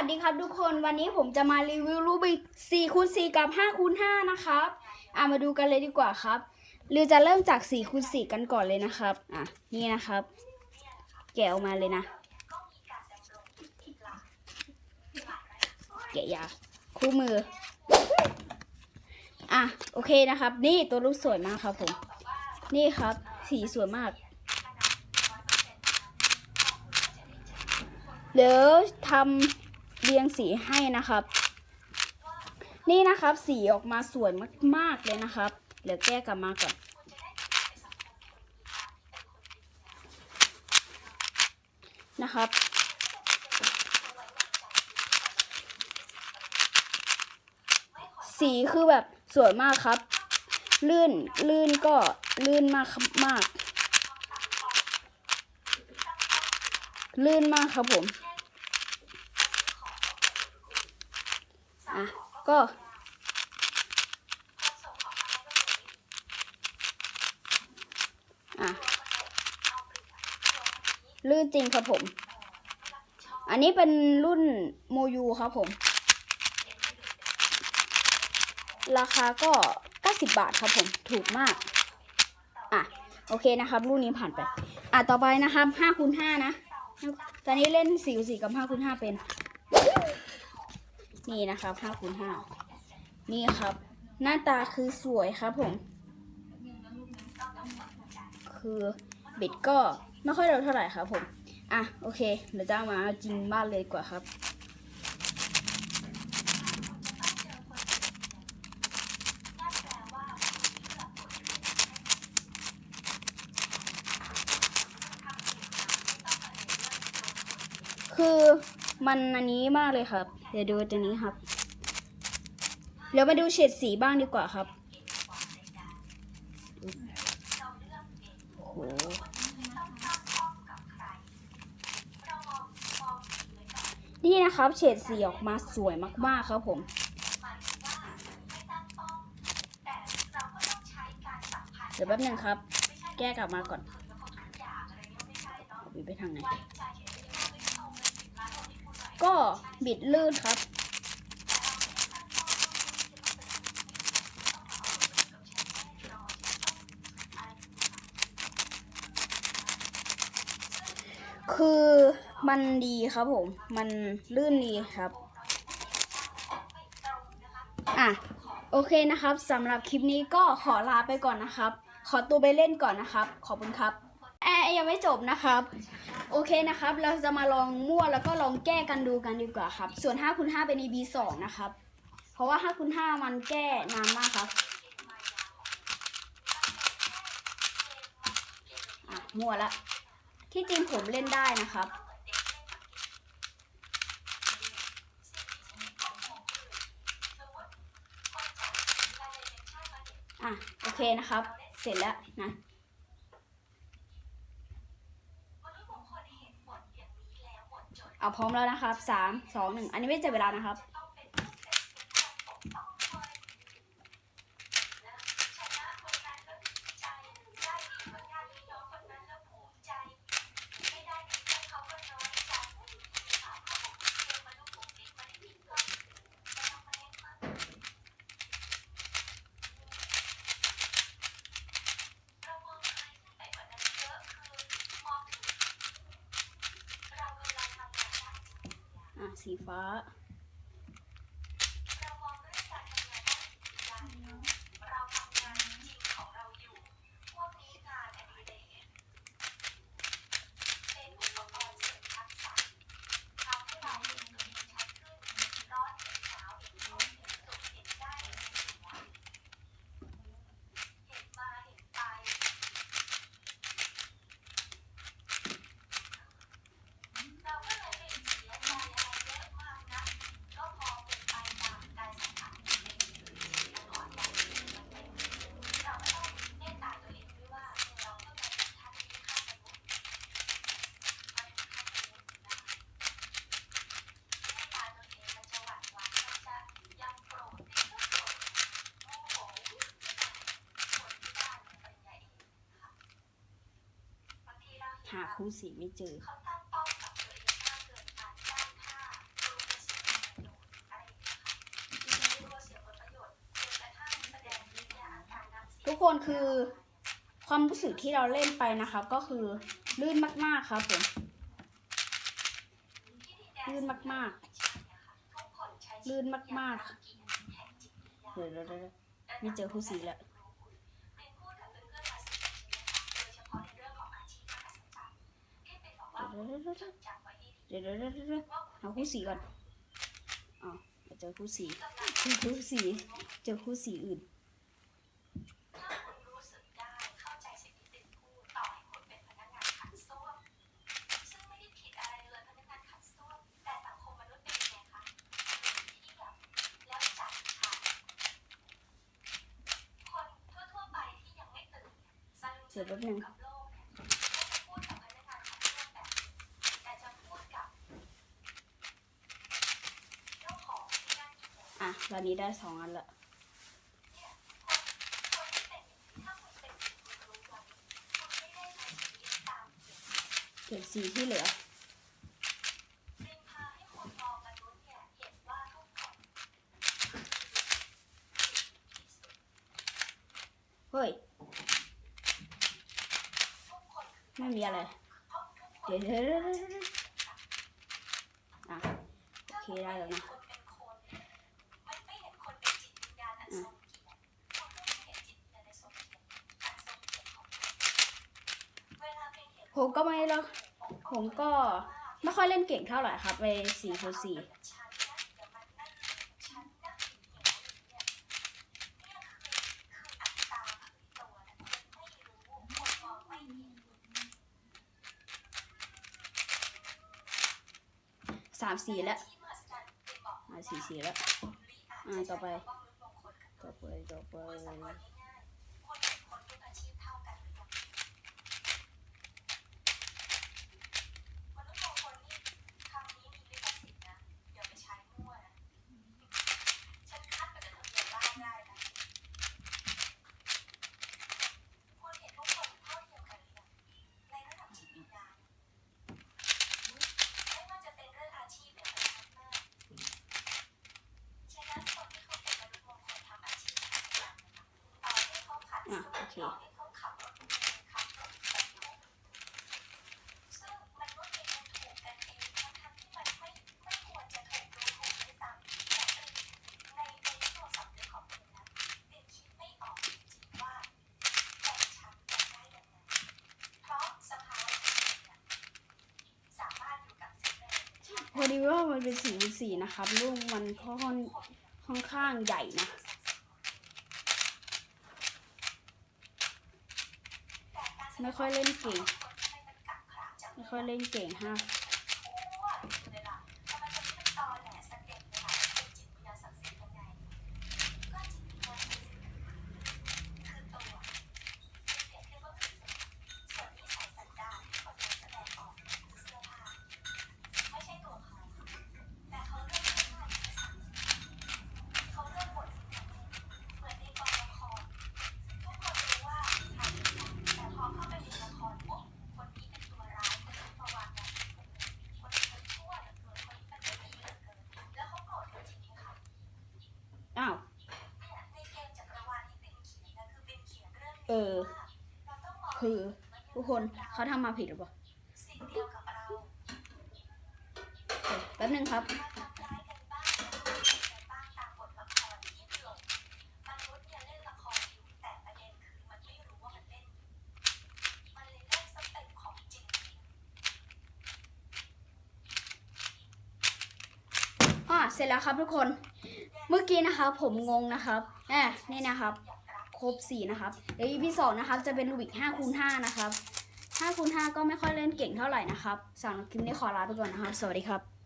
สวัสดีครับทุกคนวันนี้ผมจะมารีวิวรูบิก4คูณ4กับ5คูณ5นะครับอะมาดูกันเลยดีกว่าครับหรือจะเริ่มจาก4คูณ4กันก่อนเลยนะครับอะนี่นะครับ แกะออกมาเลยนะแกะยาคู่มืออะโอเคนะครับ นี่ตัวรูปสวยมากครับผมนี่ครับ สีสวยมากเดี๋ยวทำ เรียงสีให้นะครับ นี่นะครับสีออกมาสวยมากๆเลยนะครับเดี๋ยวแก้กลับมาก่อนนะครับ สีคือแบบสวยมากครับ ลื่นลื่นก็ลื่นมากมาก ลื่นมากครับผม อะ ก็ อะ ลื่นจริงครับผม อันนี้เป็นรุ่นโมยูครับผม ราคาก็ 90 บาทครับผม ถูกมาก อะ โอเคนะครับ รุ่นนี้ผ่านไป อะ ต่อไปนะครับ5คูณ5นะ ตอนนี้เล่น4คูณ4กับ5คูณ5เป็น นี่นะครับ5คูณ5นี่ครับ หน้าตาคือสวยครับผม คือบิดก็ไม่ค่อยเร็วเท่าไหร่ครับผม อะโอเคเดี๋ยวจะเอามาจริงบ้านเลยดีกว่าครับ คือ มันอันนี้มากเลยครับ เดี๋ยวดูตัวนี้ครับ เดี๋ยวมาดูเฉดสีบ้างดีกว่าครับโอ้โหนี่นะครับเฉดสีออกมาสวยมากๆครับผมเดี๋ยวแป๊บนึงครับ แก้กลับมาก่อนเอาไปทางไหน ก็บิดลื่นครับ คือมันดีครับผม มันลื่นดีครับ อะ โอเคนะครับสำหรับคลิปนี้ก็ขอลาไปก่อนนะครับ ขอตัวไปเล่นก่อนนะครับ ขอบคุณครับ แอร์ยังไม่จบนะครับ โอเคนะครับ เราจะมาลองมั่วแล้วก็ลองแก้กันดูกันดีกว่าครับ ส่วน5คูณ5เป็น EB 2นะครับ เพราะว่า5คูณ5มันแก้นานมากครับอะมั่วละ ที่จริงผมเล่นได้นะครับอะโอเคนะครับ เสร็จแล้วนะ เอาพร้อมแล้วนะครับสามสองหนึ่งอันนี้ไม่เจ็บเวลานะครับ อะ สีฟ้า คู่สีไม่เจอทุกคนคือความรู้สึกที่เราเล่นไปนะครับ ก็คือลื่นมากๆครับผมลื่นมากๆลื่นมากๆเดี๋ยวเดี๋ยวไม่เจอคู่สีแล้ว เดี๋ยวเดี๋ยวเดี๋ยวเอาคู่สีก่อนอ๋อเจอคู่สีเจอคู่สีเจอคู่สีอื่นเดี๋ยวแป๊บนึง ตอนนี้ได้สองอันละเก็บสีที่เหลือเฮ้ย ไม่มีอะไร เดี๋ยวเดี๋ยวเดี๋ยวเดี๋ยวเดี๋ยวอะโอเคได้แล้วนะอะ ผมก็ไม่แล้วผมก็ไม่ค่อยเล่นเก่งเท่าไหร่ครับไปสี่คูสี่สามสี่แล้วอ่าสี่สี่แล้ว อ่า ต่อไป ต่อไป ต่อไป พอดีว่ามันเป็นสีคูณสีนะครับลูกมันค่อนค่อนข้างใหญ่นะ ไม่ค่อยเล่นเก่ง ไม่ค่อยเล่นเก่งฮะ ออคือทุกคนเขาทำมาผิดหรือเปล่าแป๊บนึงครับเสร็จแล้วครับทุกคน เมื่อกี้นะครับผมงงนะครับแอบนี่นะครับ ครบสี่นะครับเดี๋ยว EP สองนะครับจะเป็นรูบิกห้าคูณห้านะครับห้าคูณห้าก็ไม่ค่อยเล่นเก่งเท่าไหร่นะครับสำหรับคลิปนี้ขอลาไปก่อนนะครับ สวัสดีครับ